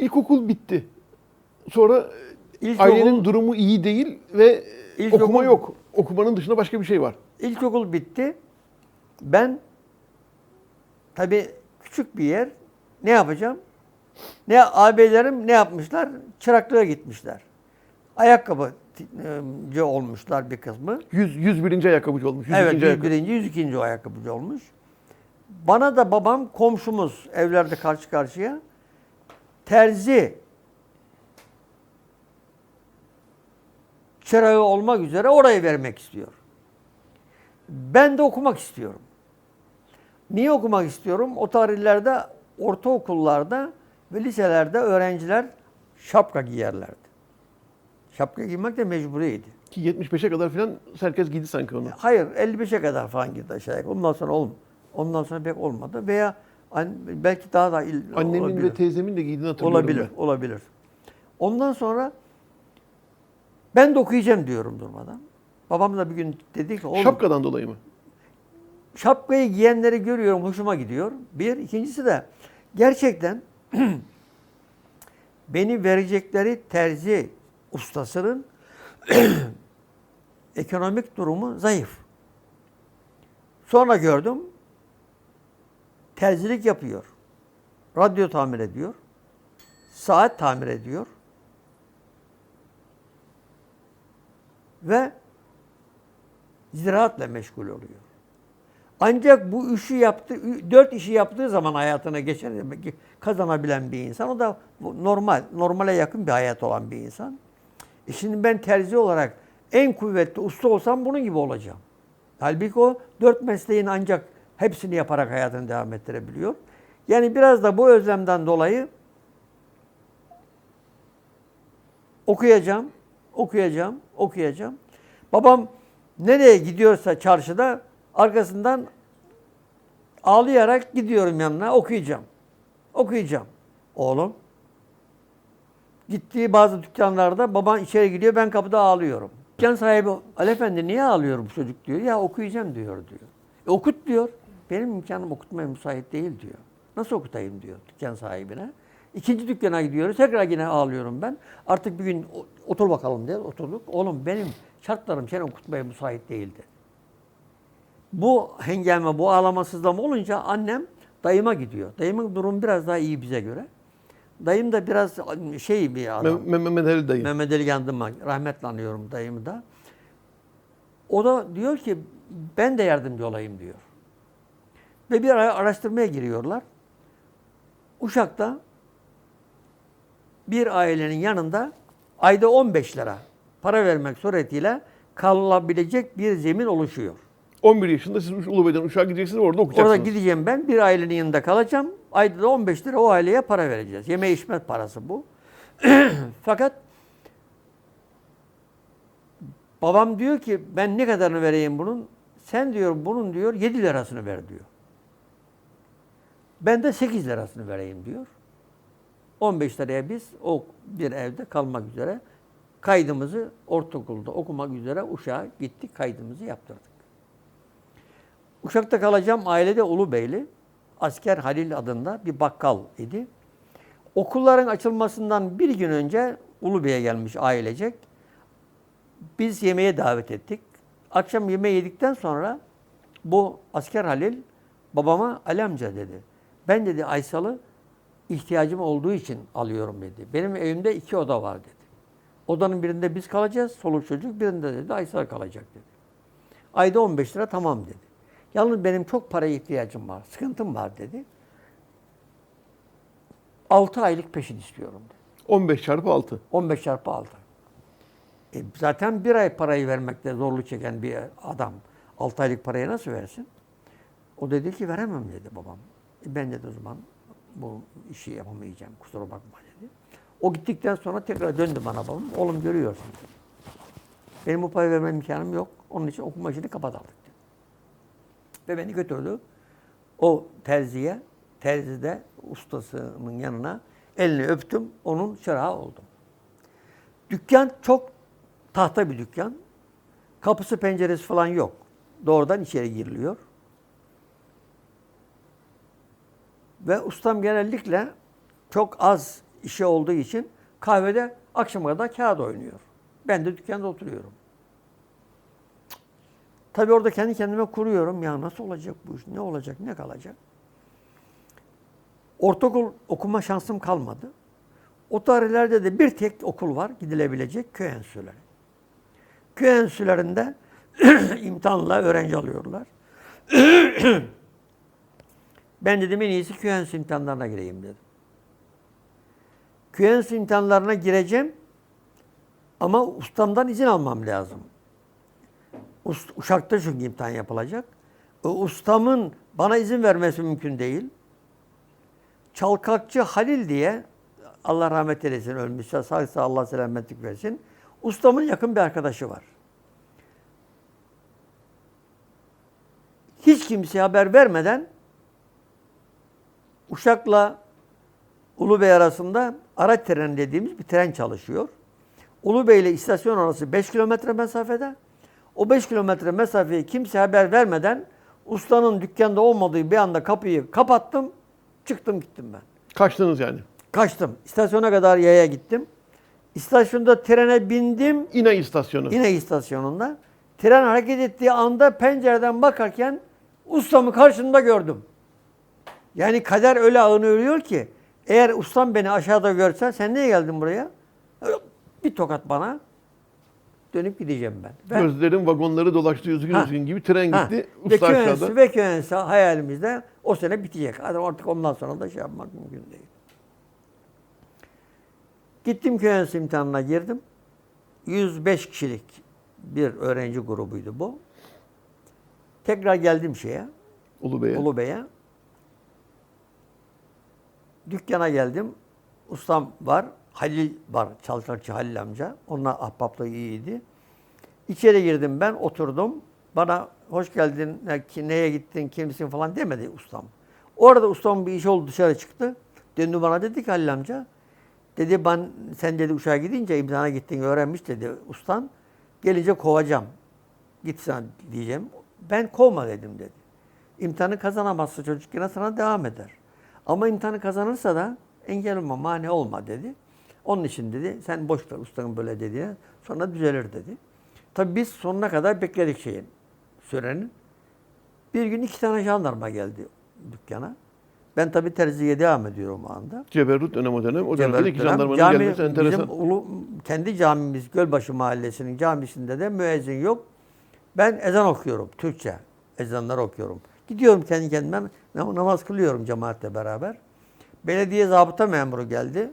İlkokul bitti. Sonra İlkokul- ailenin durumu iyi değil ve İlkokul- okuma yok. Okumanın dışında başka bir şey var. İlkokul bitti. Ben tabii küçük bir yer. Ne yapacağım? Ne ağabeylerim ne yapmışlar? Çıraklığa gitmişler. Ayakkabıcı olmuşlar bir kısmı. 100 101. ayakkabıcı olmuş. 102. Evet, ayakkabı. 101. 102. o ayakkabıcı olmuş. Bana da babam komşumuz evlerde karşı karşıya terzi çırağı olmak üzere orayı vermek istiyor. Ben de okumak istiyorum. Niye okumak istiyorum? O tarihlerde ortaokullarda ve liselerde öğrenciler şapka giyerlerdi. Şapka giymek de mecburiydi. Ki 75'e kadar falan herkes giydi sanki onu. Hayır 55'e kadar falan girdi aşağıya. Ondan sonra olm. Ondan sonra pek olmadı veya belki daha da il, Annemin olabilir. ve teyzemin de giydiğini hatırlıyorum olabilir, ben. olabilir. Ondan sonra ben de okuyacağım diyorum durmadan. Babam da bir gün dedi ki oğlum Şapkadan dolayı mı? şapkayı giyenleri görüyorum hoşuma gidiyor. Bir, ikincisi de gerçekten beni verecekleri terzi ustasının ekonomik durumu zayıf. Sonra gördüm terzilik yapıyor. Radyo tamir ediyor. Saat tamir ediyor. Ve ziraatla meşgul oluyor. Ancak bu işi yaptı, dört işi yaptığı zaman hayatına geçer kazanabilen bir insan. O da normal, normale yakın bir hayat olan bir insan. E şimdi ben terzi olarak en kuvvetli usta olsam bunun gibi olacağım. Halbuki o dört mesleğin ancak hepsini yaparak hayatını devam ettirebiliyor. Yani biraz da bu özlemden dolayı okuyacağım, okuyacağım, okuyacağım. Babam nereye gidiyorsa çarşıda arkasından ağlayarak gidiyorum yanına okuyacağım. Okuyacağım. Oğlum gittiği bazı dükkanlarda baban içeri gidiyor ben kapıda ağlıyorum. Dükkan sahibi Ali Efendi niye ağlıyor bu çocuk diyor. Ya okuyacağım diyor diyor. E, okut diyor. Benim imkanım okutmaya müsait değil diyor. Nasıl okutayım diyor dükkan sahibine. İkinci dükkana gidiyoruz. Tekrar yine ağlıyorum ben. Artık bir gün "O- otur bakalım diye oturduk. Oğlum benim şartlarım seni okutmaya müsait değildi. Bu hengame, bu ağlama sızlama olunca annem dayıma gidiyor. Dayımın durumu biraz daha iyi bize göre. Dayım da biraz şey bir adam. Me- Me- Mehmet Ali dayı. Mehmet Ali Yandıma, rahmetle anıyorum dayımı da. O da diyor ki ben de yardımcı olayım diyor. Ve bir ara araştırmaya giriyorlar. Uşak'ta bir ailenin yanında ayda 15 lira para vermek suretiyle kalınabilecek bir zemin oluşuyor. 11 yaşında siz Ulubey'den uçağa gideceksiniz orada okuyacaksınız. Orada gideceğim ben bir ailenin yanında kalacağım. Ayda da 15 lira o aileye para vereceğiz. Yeme içme parası bu. Fakat babam diyor ki ben ne kadarını vereyim bunun? Sen diyor bunun diyor 7 lirasını ver diyor. Ben de 8 lirasını vereyim diyor. 15 liraya biz o bir evde kalmak üzere kaydımızı ortaokulda okumak üzere Uşak'a gittik kaydımızı yaptırdık. Uşak'ta kalacağım ailede Ulubeyli. Asker Halil adında bir bakkal idi. Okulların açılmasından bir gün önce Ulubey'e gelmiş ailecek. Biz yemeğe davet ettik. Akşam yemeği yedikten sonra bu asker Halil babama Ali amca dedi. Ben dedi Aysal'ı ihtiyacım olduğu için alıyorum dedi. Benim evimde iki oda var dedi. Odanın birinde biz kalacağız, soluk çocuk, birinde dedi Aysal kalacak dedi. Ayda 15 lira tamam dedi. Yalnız benim çok paraya ihtiyacım var, sıkıntım var dedi. 6 aylık peşin istiyorum dedi. 15 çarpı 6. 15 çarpı 6. E zaten bir ay parayı vermekte zorluk çeken bir adam 6 aylık parayı nasıl versin? O dedi ki veremem dedi babam. Ben dedi o zaman bu işi yapamayacağım kusura bakma dedi. O gittikten sonra tekrar döndü bana babam. Oğlum görüyorsun. Benim bu parayı vermem imkanım yok. Onun için okuma işini kapatalım. Ve beni götürdü. O terziye, terzide ustasının yanına elini öptüm. Onun çırağı oldum. Dükkan çok tahta bir dükkan. Kapısı penceresi falan yok. Doğrudan içeri giriliyor. Ve ustam genellikle çok az işi olduğu için kahvede akşama kadar kağıt oynuyor. Ben de dükkanda oturuyorum. Tabii orada kendi kendime kuruyorum. Ya nasıl olacak bu iş? Ne olacak? Ne kalacak? Ortaokul okuma şansım kalmadı. O tarihlerde de bir tek okul var gidilebilecek köy enstitüleri. Köy enstitülerinde imtihanla öğrenci alıyorlar. ben dedim en iyisi enstitü imtihanlarına gireyim dedim. Enstitü imtihanlarına gireceğim ama ustamdan izin almam lazım. Uşak'ta çünkü imtihan yapılacak. O ustamın bana izin vermesi mümkün değil. Çalkakçı Halil diye Allah rahmet eylesin ölmüşse sağ Allah selametlik versin. Ustamın yakın bir arkadaşı var. Hiç kimseye haber vermeden Uşak'la Ulubey arasında araç treni dediğimiz bir tren çalışıyor. Ulubey ile istasyon arası 5 kilometre mesafede. O 5 kilometre mesafeyi kimse haber vermeden ustanın dükkanda olmadığı bir anda kapıyı kapattım. Çıktım gittim ben. Kaçtınız yani. Kaçtım. İstasyona kadar yaya gittim. İstasyonda trene bindim. İne istasyonu. İne istasyonunda. Tren hareket ettiği anda pencereden bakarken ustamı karşımda gördüm. Yani kader öyle ağını örüyor ki eğer ustam beni aşağıda görse sen niye geldin buraya? Bir tokat bana dönüp gideceğim ben. Ben- Gözlerin vagonları dolaştı üzgün Ha. üzgün gibi tren Ha, gitti. Ve Usta Köyens'i aşağıda. ve Köyens'i hayalimizde o sene bitecek. Artık ondan sonra da şey yapmak mümkün değil. Gittim Köyens imtihanına girdim. 105 kişilik bir öğrenci grubuydu bu. Tekrar geldim şeye, Ulubey'e. Ulubey'e. Dükkana geldim. Ustam var. Halil var. Çalışakçı Halil amca. Onunla ahbaplığı iyiydi. İçeri girdim ben. Oturdum. Bana hoş geldin. Neye gittin? Kimsin falan demedi ustam. Orada ustam bir iş oldu dışarı çıktı. Döndü bana dedi ki Halil amca. Dedi ben sen dedi uçağa gidince imtihana gittin öğrenmiş dedi ustan. Gelince kovacağım. Git sen diyeceğim. Ben kovma dedim dedi. İmtihanı kazanamazsa çocuk yine sana devam eder. Ama imtihanı kazanırsa da engel olma, mani olma dedi. Onun için dedi, sen boş ver ustanın böyle dediğine, sonra düzelir dedi. Tabii biz sonuna kadar bekledik şeyin, sürenin. Bir gün iki tane jandarma geldi dükkana. Ben tabii terziye devam ediyorum o anda. Ceberrut dönem o dönem. O dönemde Ceberut iki jandarmanın Cami, gelmesi enteresan. Bizim ulu, kendi camimiz Gölbaşı Mahallesi'nin camisinde de müezzin yok. Ben ezan okuyorum Türkçe. Ezanlar okuyorum. Gidiyorum kendi kendime nam- namaz kılıyorum cemaatle beraber. Belediye zabıta memuru geldi.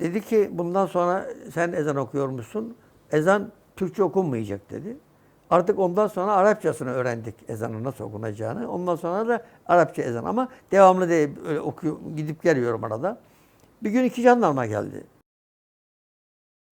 Dedi ki bundan sonra sen ezan okuyor musun? Ezan Türkçe okunmayacak dedi. Artık ondan sonra Arapçasını öğrendik ezanın nasıl okunacağını. Ondan sonra da Arapça ezan ama devamlı değil öyle okuyor, gidip geliyorum arada. Bir gün iki jandarma geldi.